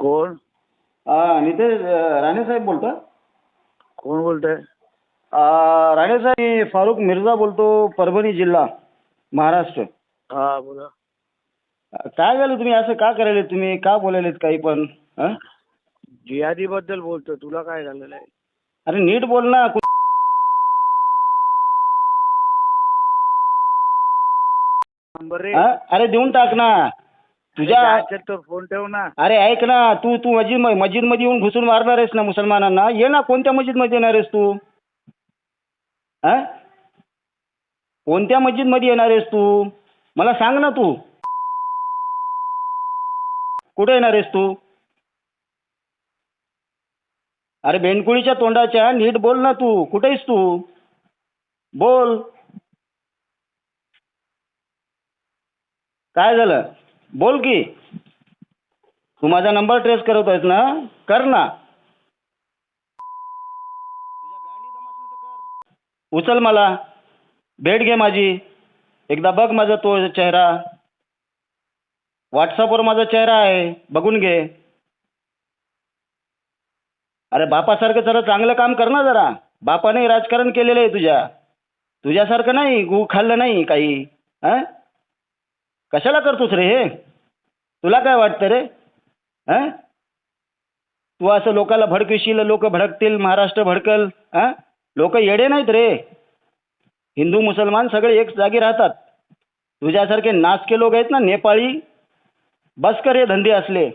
कोण? अं, नितेश अं, राणे साहेब बोलता कोण बोलतंय? अं, राणे साहेब मी फारुख मिर्झा बोलतो परभणी जिल्हा महाराष्ट्र. हा बोला. अं, काय झालं तुम्ही? असं का करायले तुम्ही? का बोलायलेत काही पण? हं? जिहादी बद्दल बोलतो तुला काय झालेलं आहे? अरे नीट बोल ना. कु- नंबर रे हं? अरे देऊन टाक ना. तुझ्या जायचं तर फोन ठेव ना. अरे ऐक ना तू तू मस्जिद मस्जिदमध्ये येऊन घुसून मारणार आहेस ना मुसलमानांना? ये ना कोणत्या मस्जिदमध्ये येणार आहेस तू? हा कोणत्या मस्जिदमध्ये येणार आहेस तू? मला सांग ना तू. कुठे येणार आहेस तू? अरे बेंडकुळीच्या तोंडाच्या नीट बोल ना तू. कुठे आहेस तू? बोल. काय झालं? बोल की. तू माझा नंबर ट्रेस करत आहेस ना? कर ना. उचल मला. भेट घे माझी. एकदा बघ माझा तो चेहरा. व्हॉट्सअपवर माझा चेहरा आहे. बघून घे. अरे बापासारखं जरा चांगलं काम कर ना जरा. बापाने राजकारण केलेलं आहे तुझ्या. तुझ्यासारखं नाही गु खाल्लं नाही काही. हां कशाला करतोस रे हे? तुला काय वाटतं रे? हां? तू असं लोकाला भडकशील लोक भडकतील महाराष्ट्र भडकल हां? लोक येडे नाहीत रे. हिंदू मुसलमान सगळे एक जागी राहतात. तुझ्यासारखे नाचके लोक आहेत ना नेपाळी? बस कर हे धंदे असले.